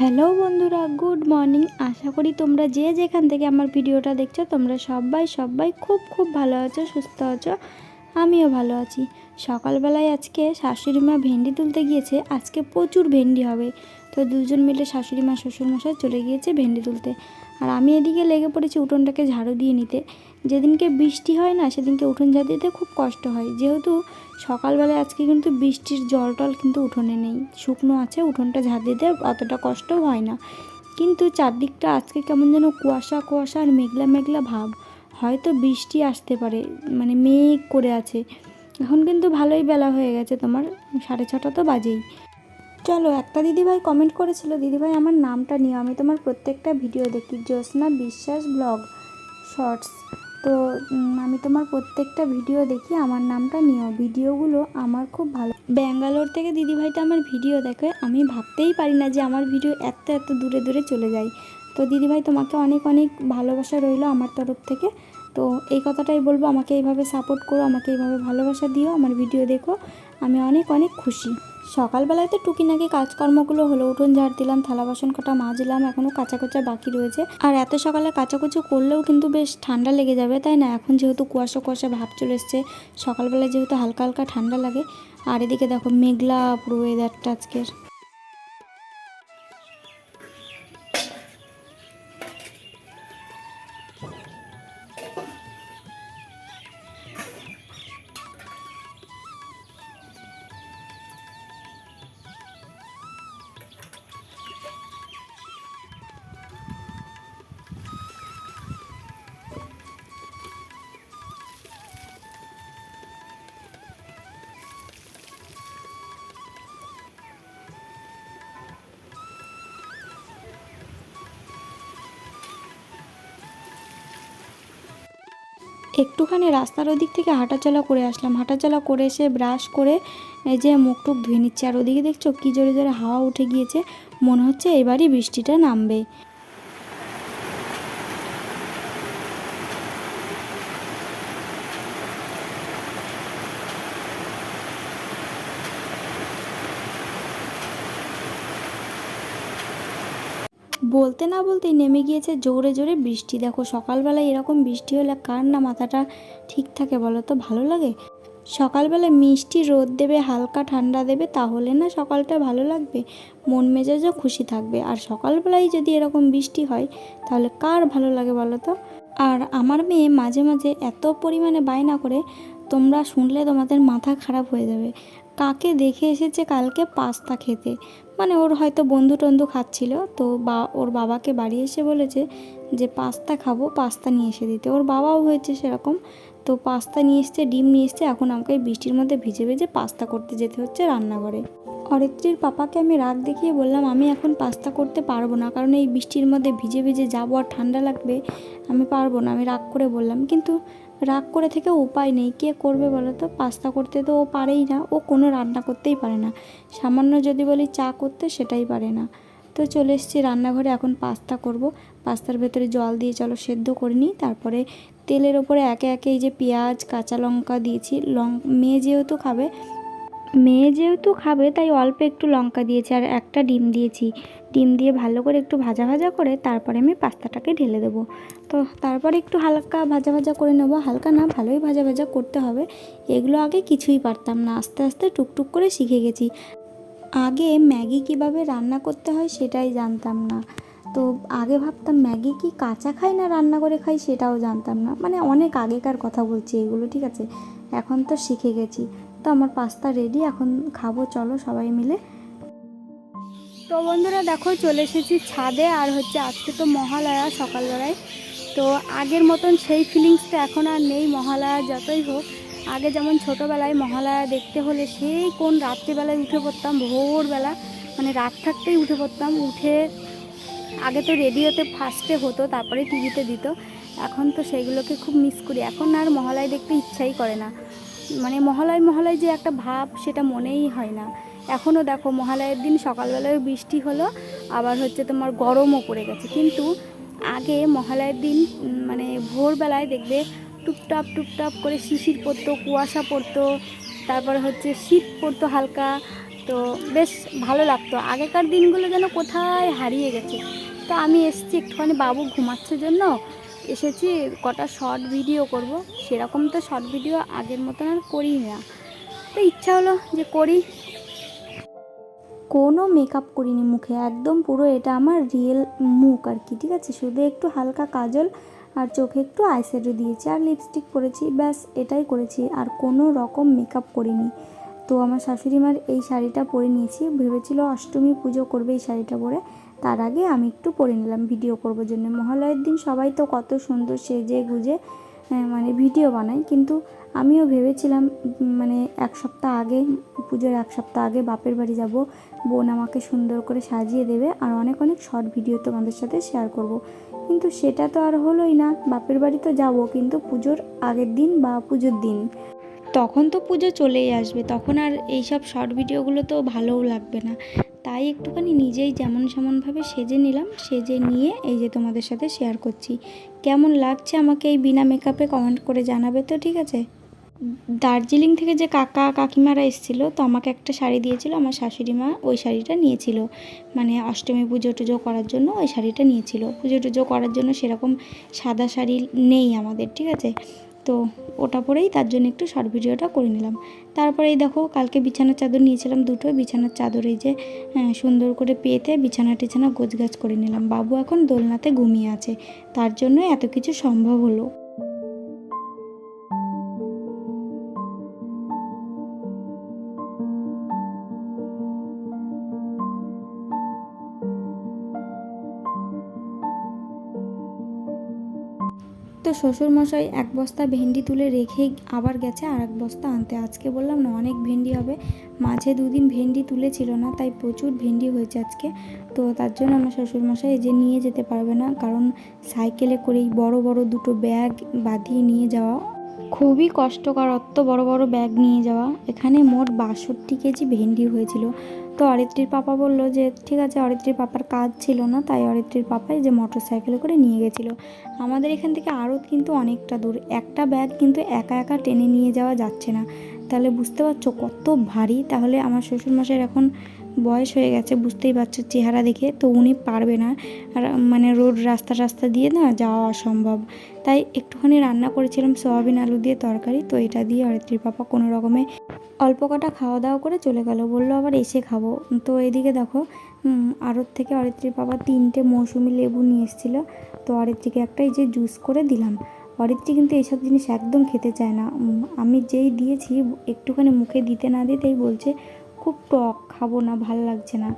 Hello বন্ধুরা, good morning. আশা করি তোমরা যে যেখান থেকে আমার ভিডিওটা দেখছ, তোমরা সবাই সবাই খুব খুব ভালো আছো, সুস্থ আছো। আমিও ভালো আছি। সকালবেলায় আজকে শাশুড়ি মা ভেন্ডি তুলতে গিয়েছে। আজকে প্রচুর ভেন্ডি হবে। তো দুজন মিলে শাশুড়ি মা, শ্বশুরমশাই চলে গিয়েছে ভেন্ডি তুলতে। আর আমি এদিকে লেগে পড়েছি উঠোনটাকে ঝাড়ু দিয়ে নিতে। যেদিনকে বৃষ্টি হয় না, সেদিনকে উঠোন ঝাড় দিতে খুব কষ্ট হয়। যেহেতু সকালবেলায় আজকে কিন্তু বৃষ্টির জল টল কিন্তু উঠোনে নেই। শুকনো আছে, উঠোনটা ঝাড় দিতে অতটা কষ্টও হয় না। কিন্তু চারদিকটা আজকে কেমন যেন কুয়াশা কুয়াশা আর মেঘলা মেঘলা ভাব। হয়তো বৃষ্টি আসতে পারে মানে মেঘ করে আছে। এখন কিন্তু ভালোই বেলা হয়ে গেছে তোমার, সাড়ে ছটা তো বাজেই। চলো, একটা দিদিভাই কমেন্ট করেছিল, দিদিভাই, আমার নামটা নিও, আমি তোমার প্রত্যেকটা ভিডিও দেখি। জ্যোৎস্না বিশ্বাস ব্লগ শর্টস। তো আমি তোমার প্রত্যেকটা ভিডিও দেখি, আমার নামটা নিও। ভিডিওগুলো আমার খুব ভালো। ব্যাঙ্গালোর থেকে দিদিভাইটা আমার ভিডিও দেখে, আমি ভাবতেই পারি না যে আমার ভিডিও এত এত দূরে দূরে চলে যায়। তো দিদিভাই তোমাকে অনেক অনেক ভালোবাসা রইল আমার তরফ থেকে। তো এই কথাটাই বলব, আমাকে এইভাবে সাপোর্ট করো, আমাকে এইভাবে ভালোবাসা দিও, আমার ভিডিও দেখো। আমি অনেক অনেক খুশি। সকালবেলায় তো টুকিনাকি কাজকর্মগুলো হলো। উঠোন ঝাড় দিলাম, থালা বাসন কটা মাজলাম এখনও কাঁচা বাকি রয়েছে। আর এত সকালে কাঁচা কুচু করলেও কিন্তু বেশ ঠান্ডা লেগে যাবে, তাই না? এখন যেহেতু কুয়াশা কুয়াশা ভাব চলে এসছে, সকালবেলায় যেহেতু হালকা হালকা ঠান্ডা লাগে। আর এদিকে দেখো মেঘলা পুরো ওয়েদারটা আজকের। একটুখানি রাস্তার ওদিক থেকে হাঁটাচলা করে আসলাম। হাঁটাচলা করে এসে ব্রাশ করে যে মুখ টুক ধুয়ে নিচ্ছে। আর ওদিকে দেখছ কি জোরে জোরে হাওয়া উঠে গিয়েছে। মনে হচ্ছে এবারই বৃষ্টিটা নামবে। বলতে না বলতেই নেমে গিয়েছে জোরে জোরে বৃষ্টি। দেখো, সকালবেলায় এরকম বৃষ্টি হলে কার না মাথাটা ঠিক থাকে বলো তো? ভালো লাগে? সকালবেলা মিষ্টি রোদ দেবে, হালকা ঠান্ডা দেবে, তাহলে না সকালটা ভালো লাগবে? মন মেজাজও খুশি থাকবে। আর সকালবেলায় যদি এরকম বৃষ্টি হয়, তাহলে কার ভালো লাগে বলো তো? আর আমার মেয়ে মাঝে মাঝে এত পরিমাণে বায়না করে, তোমরা শুনলে তোমাদের মাথা খারাপ হয়ে যাবে। কাকে দেখে এসেছে কালকে পাস্তা খেতে। মানে ওর হয়তো বন্ধু টন্ধু খাচ্ছিল, তো বা, ওর বাবাকে বাড়ি এসে বলেছে যে, পাস্তা খাব, পাস্তা নিয়ে এসে দিতে। ওর বাবাও হয়েছে সেরকম, তো পাস্তা নিয়ে এসছে, ডিম নিয়ে এসছে, এখন আমাকে বৃষ্টির মধ্যে ভিজে ভিজে পাস্তা করতে যেতে হচ্ছে রান্নাঘরে। অরিত্রীর পাপাকে আমি রাগ দেখিয়ে বললাম, আমি এখন পাস্তা করতে পারব না, কারণ এই বৃষ্টির মধ্যে ভিজে ভিজে যাব আর ঠান্ডা লাগবে, আমি পারব না। আমি রাগ করে বললাম, কিন্তু রাগ করে থেকে উপায় নেই। কে করবে বলো তো? পাস্তা করতে তো ও পারেই না। ও কোনো রান্না করতেই পারে না। সামান্য যদি বলি চা করতে, সেটাই পারে না। তো চলে এসেছি রান্নাঘরে। এখন পাস্তা করব। পাস্তার ভেতরে জল দিয়ে চলো সেদ্ধ করে নিই। তারপরে তেলের ওপরে একে একে এই যে পেঁয়াজ, কাঁচা লঙ্কা দিয়েছি। লং মেয়ে যেহেতু খাবে মেয়ে যেহেতু খাবে, তাই অল্প একটু লঙ্কা দিয়েছি আর একটা ডিম দিয়েছি। ডিম দিয়ে ভালো করে একটু ভাজা ভাজা করে তারপরে আমি পাস্তাটাকে ঢেলে দেবো। তো তারপরে একটু হালকা ভাজা ভাজা করে নেব। হালকা না, ভালোই ভাজা ভাজা করতে হবে। এগুলো আগে কিছুই পারতাম না। আস্তে আস্তে টুকটুক করে শিখে গেছি। আগে ম্যাগি কীভাবে রান্না করতে হয় সেটাই জানতাম না। তো আগে ভাবতাম ম্যাগি কি কাঁচা খাই না রান্না করে খাই সেটাও জানতাম না। মানে অনেক আগেকার কথা বলছি এগুলো, ঠিক আছে? এখন তো শিখে গেছি। তো আমার পাস্তা রেডি এখন খাব, চলো সবাই মিলে। তো বন্ধুরা দেখো, চলে এসেছি ছাদে, আর হচ্ছে আজকে তো মহালয়া সকালবেলায়। তো আগের মতন সেই ফিলিংসটা এখন আর নেই, মহালয়া যতই হোক। আগে যেমন ছোটোবেলায় মহালয়া দেখতে হলে সেই কোন রাত্রিবেলায় উঠে পড়তাম, ভোরবেলা মানে রাত থাকতেই উঠে পড়তাম। উঠে আগে তো রেডিওতে ফার্স্টে হতো, তারপরে টিভিতে দিত। এখন তো সেগুলোকে খুব মিস করি। এখন আর মহালয় দেখতে ইচ্ছাই করে না। মানে মহালয় মহালয় যে একটা ভাব সেটা মনেই হয় না। এখনও দেখো মহালয়ের দিন সকালবেলায় বৃষ্টি হলো, আবার হচ্ছে তোমার গরমও পড়ে গেছে। কিন্তু আগে মহালয়ের দিন মানে ভোরবেলায় দেখবে টুপটাপ টুপটাপ করে শিশির পড়তো, কুয়াশা পড়তো, তারপর হচ্ছে শীত পড়তো হালকা, তো বেশ ভালো লাগতো। আগেকার দিনগুলো যেন কোথায় হারিয়ে গেছে। তো আমি এসেছি একটুখানি বাবু ঘুমাচ্ছে জন্য, এসেছি কটা শর্ট ভিডিও করব। সেরকম তো শর্ট ভিডিও আগের মতন আর করি না। তো ইচ্ছা হলো যে করি। কোনো মেকআপ করিনি মুখে, একদম পুরো এটা আমার রিয়েল মুখ আর কি, ঠিক আছে? শুধু একটু হালকা কাজল আর চোখে একটু আইশ্যাডো দিয়েছি আর লিপস্টিক করেছি ব্যাস এটাই করেছি। আর কোনো রকম মেকআপ করিনি। তো আমার শাশুড়ি মার এই শাড়িটা পরে নিয়েছি, ভেবেছিল অষ্টমী পুজো করবে এই শাড়িটা পরে। তার আগে আমি একটু পরে নিলাম ভিডিও করবার জন্য। মহালয়ের দিন সবাই তো কত সুন্দর সেজে গুজে মানে ভিডিও বানাই। কিন্তু আমিও ভেবেছিলাম মানে এক সপ্তাহ আগে, পুজোর এক সপ্তাহ আগে বাপের বাড়ি যাব। বোন আমাকে সুন্দর করে সাজিয়ে দেবে আর অনেক অনেক শর্ট ভিডিও তোমাদের সাথে শেয়ার করব। কিন্তু সেটা তো আর হলোই না। বাপের বাড়ি তো যাব, কিন্তু পুজোর আগের দিন বা পুজোর দিন। তখন তো পুজো চলেই আসবে, তখন আর এইসব শর্ট ভিডিওগুলো তো ভালোও লাগবে না। তাই একটুখানি নিজেই যেমন সেমনভাবে সেজে নিলাম, সেজে নিয়ে এই যে তোমাদের সাথে শেয়ার করছি। কেমন লাগছে আমাকে এই বিনা মেকআপে কমেন্ট করে জানাবে তো, ঠিক আছে? দার্জিলিং থেকে যে কাকা কাকিমারা এসেছিল, তো আমাকে একটা শাড়ি দিয়েছিল, আমার শাশুড়ি মা ওই শাড়িটা নিয়েছিল। মানে অষ্টমী পুজো টুজো করার জন্য ওই শাড়িটা নিয়েছিল। পুজো টুজো করার জন্য সেরকম সাদা শাড়ি নেই আমাদের, ঠিক আছে? তো ওটা পরেই তার জন্য একটু শর্ট ভিডিওটা করে নিলাম। তারপরে এই দেখো কালকে বিছানার চাদর নিয়েছিলাম দুটো। বিছানার চাদর এই যে হ্যাঁ, সুন্দর করে পেতে বিছানা টিছানা গোছগাছ করে নিলাম। বাবু এখন দোলনাতে ঘুমিয়ে আছে। তার জন্য এত কিছু সম্ভব হলো। তো শ্বশুরমশাই এক বস্তা ভেন্ডি তুলে রেখেই আবার গেছে, আর এক বস্তা আনতে। আজকে বললাম না, অনেক ভেন্ডি হবে। মাঝে দুদিন ভেন্ডি তুলেছিল না, তাই প্রচুর ভেন্ডি হয়েছে আজকে। তো তার জন্য আমার শ্বশুরমশাই যে নিয়ে যেতে পারবে না, কারণ সাইকেলে করেই বড় বড় দুটো ব্যাগ বাঁধিয়ে নিয়ে যাওয়া। খুবই কষ্টকর, অত বড় বড় ব্যাগ নিয়ে যাওয়া। এখানে মোট বাষট্টি কেজি ভেন্ডি হয়েছিল। তো অরিত্রীর পাপা বলল যে, ঠিক আছে, অরিত্রীর পাপার কাজ ছিল না, তাই অরিত্রীর পাপাই যে মোটর সাইকেলে করে নিয়ে গেছিল। আমাদের এখান থেকে আরও কিন্তু অনেকটা দূর। একটা ব্যাগ কিন্তু একা একা টেনে নিয়ে যাওয়া যাচ্ছে না। তাহলে বুঝতে পারছ কত ভারী? তাহলে আমার শ্বশুরমশাইয়ের এখন বয়স হয়ে গেছে, বুঝতেই পারছ চেহারা দেখে। তো উনি পারবে না। আর মানে রোড রাস্তা রাস্তা দিয়ে না যাওয়া অসম্ভব। তাই একটুখানি রান্না করেছিলাম, সয়াবিন আলু দিয়ে তরকারি। তো এটা দিয়ে অরিত্রীর পাপা কোনো রকমে অল্প কটা খাওয়া দাওয়া করে চলে গেল। বলল, আবার এসে খাব। তো এদিকে দেখো আড়ত থেকে অরিত্রীর বাবা তিনটে মৌসুমি লেবু নিয়ে এসেছিল। তো অরিত্রীকে একটা এই যে জুস করে দিলাম। অরিত্রী কিন্তু এইসব জিনিস একদম খেতে চায় না। আমি যেই দিয়েছি, একটুখানি মুখে দিতে না দিতেই বলছে, খুব টক, খাব না, ভালো লাগছে না।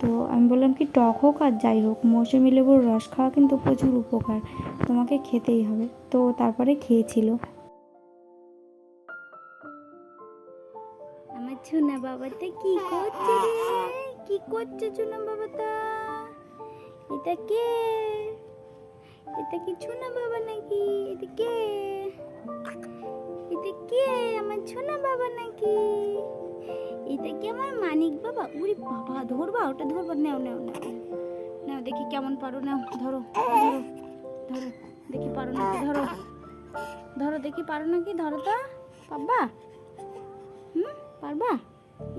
তো আমি বললাম কি, টক হোক আর যাই হোক, মৌসুমি লেবুর রস খাওয়া কিন্তু প্রচুর উপকার, তোমাকে খেতেই হবে। তো তারপরে খেয়েছিল। চুনা বাবাটা? কি করছে কি করছে চুনা বাবাটা? এটা কে? এটা কি চুনা বাবা নাকি? এটা কে? এটা কে? আমার চুনা বাবা নাকি? এটা কি আমার মানিক বাবা? উরে বাবা, ধরবা, ওটা ধরবা, নাও নাও নাও। নাও, দেখি কেমন পারো, নাও, ধরো ধরো ধরো, দেখি পারো নাকি, ধরো। ধরো, দেখি পারো নাকি, ধরো তো, বাবা। হুম? পারবা?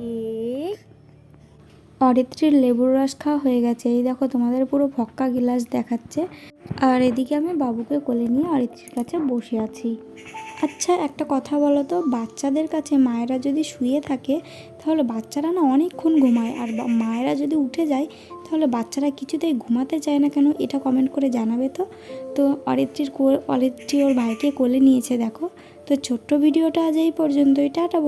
এই অরিত্রীর লেবুর রস খাওয়া হয়ে গেছে। এই দেখো, তোমাদের পুরো ফক্কা গিলাস দেখাচ্ছে। আর এদিকে আমি বাবুকে কোলে নিয়ে অরিত্রীর কাছে বসে আছি। আচ্ছা একটা কথা বলো তো, বাচ্চাদের কাছে মায়েরা যদি শুয়ে থাকে, তাহলে বাচ্চারা না অনেকক্ষণ ঘুমায়। আর মায়েরা যদি উঠে যায়, তাহলে বাচ্চারা কিছুতেই ঘুমাতে চায় না কেন? এটা কমেন্ট করে জানাবে তো? তো অরিত্রীর অরিত্রী ওর ভাইকে কোলে নিয়েছে, দেখো। তো ছোট্ট ভিডিওটা আজ এই পর্যন্তই। টাটা